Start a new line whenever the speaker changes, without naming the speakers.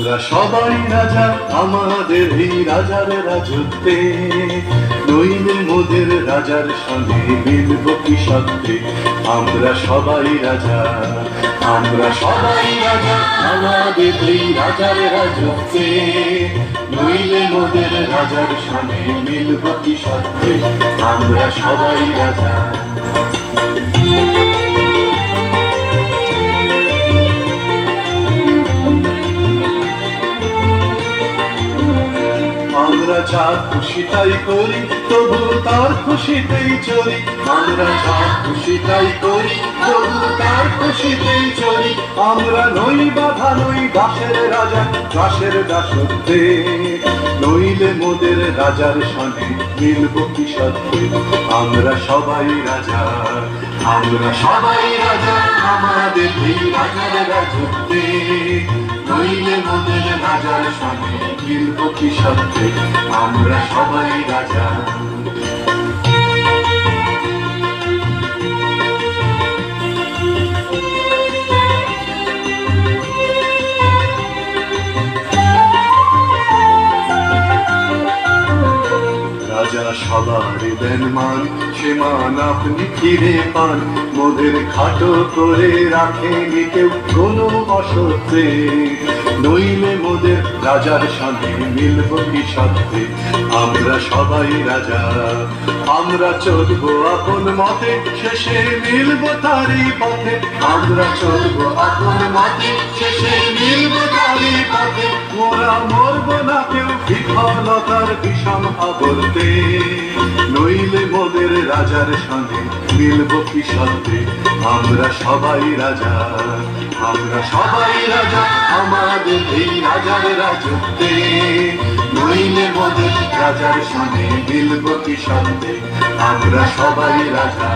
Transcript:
আমরা সবাই রাজা, আমাদের এই রাজার রাজত্বে। নইলে মোদের রাজার সঙ্গে মিলব কি সত্যি? আমরা সবাই রাজা, আমরা সবাই রাজা, আমাদের এই রাজার রাজত্বে। নইলে মোদের রাজার সঙ্গে মিলব কি সত্যি? আমরা সবাই রাজা। আমরা যা খুশি তাই করি, তবু তার খুশিতেই চলি। আমরা যা খুশি তাই করি, তবু তার খুশিতেই চলি। আমরা নই বাধা, নই দাসের রাজা, দাসের দাসত্বে। নইলে মোদের রাজার সঙ্গে মিলব কি সত্যি? আমরা সবাই রাজা, আমরা সবাই রাজা, আমাদের রাজার রাজত্বে। নইলে মোদের রাজার সঙ্গে মিলব কি সত্যি, আমরা সবাই রাজা। রাজা সবার দেন মান আপনি ফিরে পান। মোদের খাটো করে রাখেনি কেউ কোনো অসত্যে নইলে মোদের রাজার সাথে মিলব কি সাথে? আমরা সবাই রাজা, আমরা চলব আপন মতে, শেষে মিলব তারই পথে। আমরা চলব আপন মতে, শেষে তারই মরবো না কেউ, বিফলতার বিষম আবর্তে নইলে মোদের রাজার সঙ্গে মিলব কি সত্যি? আমরা সবাই রাজা, আমরা সবাই রাজা, আমাদের এই রাজার রাজত্বে। নইলে মোদের রাজার সঙ্গে মিলব কি সত্যি? আমরা সবাই রাজা।